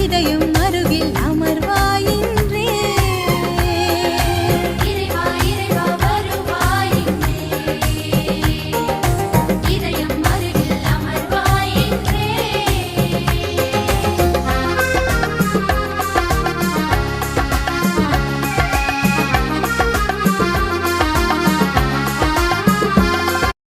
இதயம் அருகில்